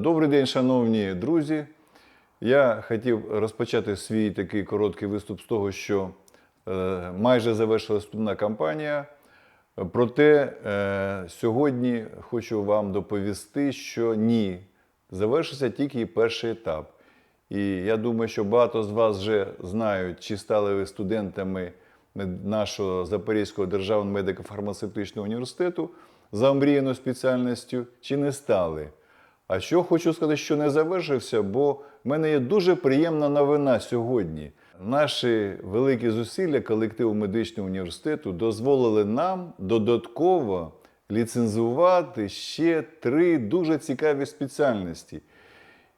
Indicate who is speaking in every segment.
Speaker 1: Добрий день, шановні друзі. Я хотів розпочати свій такий короткий виступ з того, що е, майже завершилась вступна кампанія. Проте е, сьогодні хочу вам доповісти, що ні, завершився тільки перший етап. І я думаю, що багато з вас вже знають, чи стали ви студентами нашого Запорізького державного медико-фармацевтичного університету за омріяною спеціальністю, чи не стали. А що хочу сказати, що не завершився, бо в мене є дуже приємна новина сьогодні. Наші великі зусилля колективу медичного університету дозволили нам додатково ліцензувати ще три дуже цікаві спеціальності.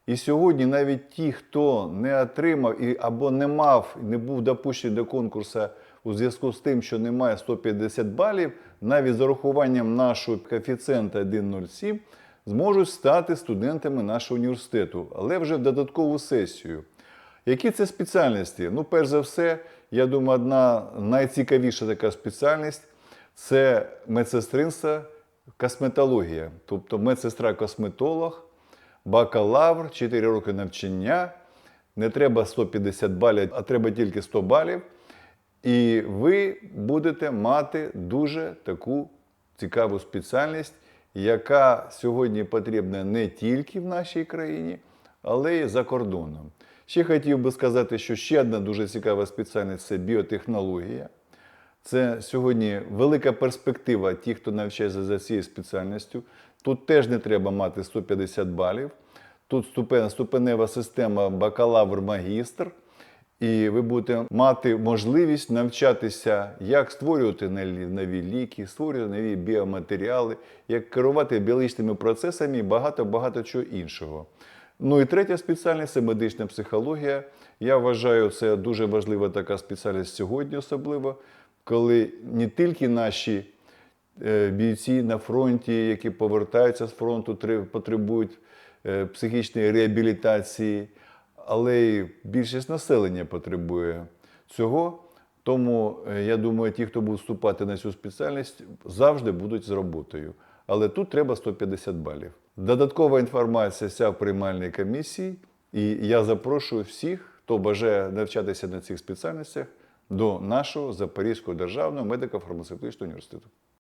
Speaker 1: І сьогодні навіть ті, хто не отримав і, або не мав, не був допущений до конкурсу у зв'язку з тим, що немає 150 балів, навіть з урахуванням нашого коефіцієнта 1,07, зможуть стати студентами нашого університету, але вже в додаткову сесію. Які це спеціальності? Ну, перш за все, я думаю, одна найцікавіша така спеціальність це медсестринство, косметологія, тобто медсестра-косметолог, бакалавр, 4 роки навчання. Не треба 150 балів, а треба тільки 100 балів. І ви будете мати дуже таку цікаву спеціальність, яка сьогодні потрібна не тільки в нашій країні, але й за кордоном. Ще хотів би сказати, що ще одна дуже цікава спеціальність це біотехнологія. Це сьогодні велика перспектива ті, хто навчається за цією спеціальністю. Тут теж не треба мати 150 балів. Тут ступенева система бакалавр-магістр. І ви будете мати можливість навчатися, як створювати нові ліки, створювати нові біоматеріали, як керувати біологічними процесами і багато-багато чого іншого. Ну і третя спеціальність це медична психологія. Я вважаю, це дуже важлива така спеціальність сьогодні, особливо, коли не тільки наші е, бійці на фронті, які повертаються з фронту, потребують е, психічної реабілітації, але й більшість населення потребує цього. Тому е, я думаю, ті, хто будуть вступати на цю спеціальність, завжди будуть з роботою. Але тут треба 150 балів. Додаткова інформація вся в приймальній комісії. І я запрошую всіх, хто бажає навчатися на цих спеціальностях, до нашого Запорізького державного медико-фармацевтичного університету.